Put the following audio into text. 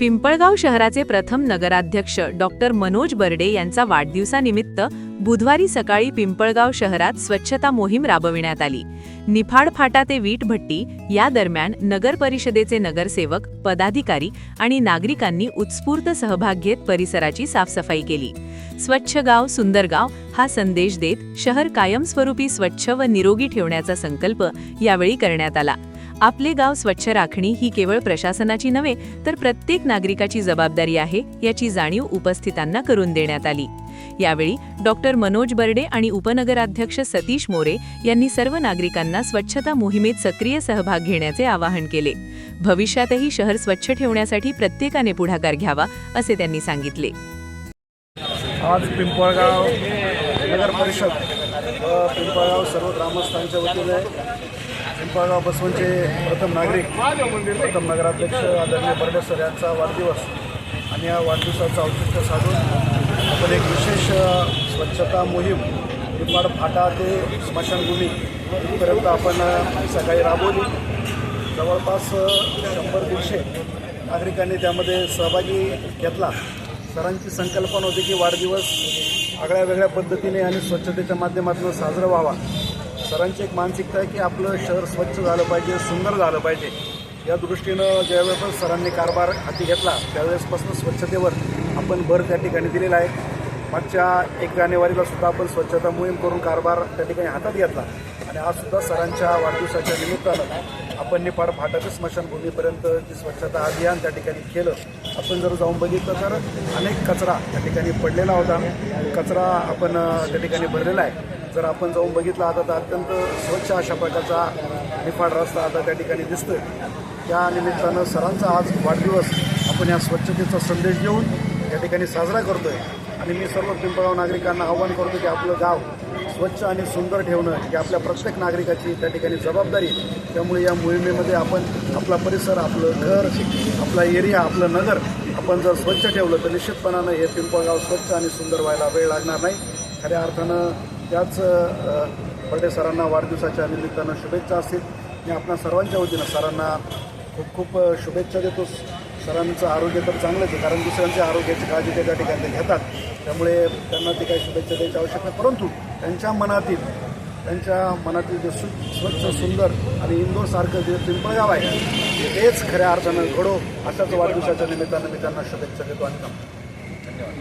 पिंपळगाव शहराचे प्रथम नगराध्यक्ष डॉक्टर मनोज बर्डे यांचा वाढदिवसानिमित्त बुधवारी सकाळी पिंपळगाव शहरात स्वच्छता मोहीम राबविण्यात आली. निफाड फाटा ते वीट भट्टी या दरम्यान नगर परिषदेचे नगरसेवक पदाधिकारी आणि नागरिकांनी उत्स्फूर्त सहभाग घेत परिसराची साफसफाई केली. स्वच्छ गाव सुंदर गाव हा संदेश देत शहर कायमस्वरूपी स्वच्छ व निरोगी ठेवण्याचा संकल्प यावेळी करण्यात आला. आपले गाव स्वच्छ राखणी ही केवळ प्रशासनाची नव्हे तर प्रत्येक नागरिकाची जबाबदारी आहे याची जाणीव उपस्थितांना करून देण्यात आली. यावेळी डॉक्टर मनोज बर्डे आणि उपनगराध्यक्ष सतीश मोरे यांनी सर्व नागरिकांना स्वच्छता मोहिमेत सक्रिय सहभाग घेण्याचे आवाहन केले. भविष्यातही शहर स्वच्छ ठेवण्यासाठी प्रत्येकाने पुढाकार घ्यावा असे त्यांनी सांगितले. आज पिंपळगाव नगर परिषद पिंपळगाव सर्व ग्रामस्थांच्या वतीने पिंपळगाव बसवनचे प्रथम नागरिक प्रथम नगराध्यक्ष आदरणीय बर्डे सर यांचा वाढदिवस आणि या वाढदिवसाचं औचित्य साधून आपण एक विशेष स्वच्छता मोहीम निपाड फाटा ते स्मशानभूमी इथपर्यंत आपण सकाळी राबवली. जवळपास शंभर दीडशे नागरिकांनी त्यामध्ये सहभागी घेतला. सरांची संकल्पना होती की वाढदिवस आगळ्या वेगळ्या पद्धतीने आणि स्वच्छतेच्या माध्यमातून साजरा व्हावा. सरांची एक मानसिकता आहे की आपलं शहर स्वच्छ झालं पाहिजे सुंदर झालं पाहिजे. या दृष्टीनं ज्यावेळेस पण सरांनी कारभार हाती घेतला त्यावेळेसपासून स्वच्छतेवर आपण भर त्या ठिकाणी दिलेला आहे. मागच्या एक जानेवारीला सुद्धा आपण स्वच्छता मोहीम करून कारभार त्या ठिकाणी हातात घेतला. आणि आज सुद्धा सरांच्या वाढदिवसाच्या निमित्तानं आपण निफाड फाटाच्या स्मशानभूमीपर्यंत जी स्वच्छता अभियान त्या ठिकाणी केलं आपण जर जाऊन बघितलं तर अनेक कचरा त्या ठिकाणी पडलेला होता. कचरा आपण त्या ठिकाणी भरलेला आहे. जर आपण जाऊन बघितलं आता तर अत्यंत स्वच्छ अशा प्रकारचा निफाड रस्ता आता त्या ठिकाणी दिसतोय. त्या निमित्तानं सरांचा आज वाढदिवस. आपण या स्वच्छतेचा संदेश देऊन या ठिकाणी साजरा करतोय. आणि मी सर्व पिंपळगाव नागरिकांना आव्हान करतो की आपलं गाव स्वच्छ आणि सुंदर ठेवणं ही आपल्या प्रत्येक नागरिकाची त्या ठिकाणी जबाबदारी. त्यामुळे या मोहिमेमध्ये आपण आपला परिसर आपलं घर आपला एरिया आपलं नगर आपण जर स्वच्छ ठेवलं तर निश्चितपणानं हे पिंपळगाव स्वच्छ आणि सुंदर व्हायला वेळ लागणार नाही. खऱ्या अर्थानं त्याच अ, बर्डे सरांना वाढदिवसाच्या निमित्तानं शुभेच्छा असतील. मी आपणा सर्वांच्या वतीनं सरांना खूप खूप शुभेच्छा देतो. सरांचं आरोग्य तर चांगलंच आहे कारण दुसऱ्यांच्या आरोग्याची काळजी ते त्या ठिकाणी घेतात. त्यामुळे त्यांना ती काही शुभेच्छा द्यायची आवश्यक नाही. परंतु त्यांच्या मनातील त्यांच्या मनातील जे सु स्वच्छ सुंदर आणि इंदोरसारखं जे पिंपळगाव आहे हेच खऱ्या अर्थानं घडो अशाच वाढदिवसाच्या निमित्तानं मी त्यांना शुभेच्छा देतो आणि धन्यवाद.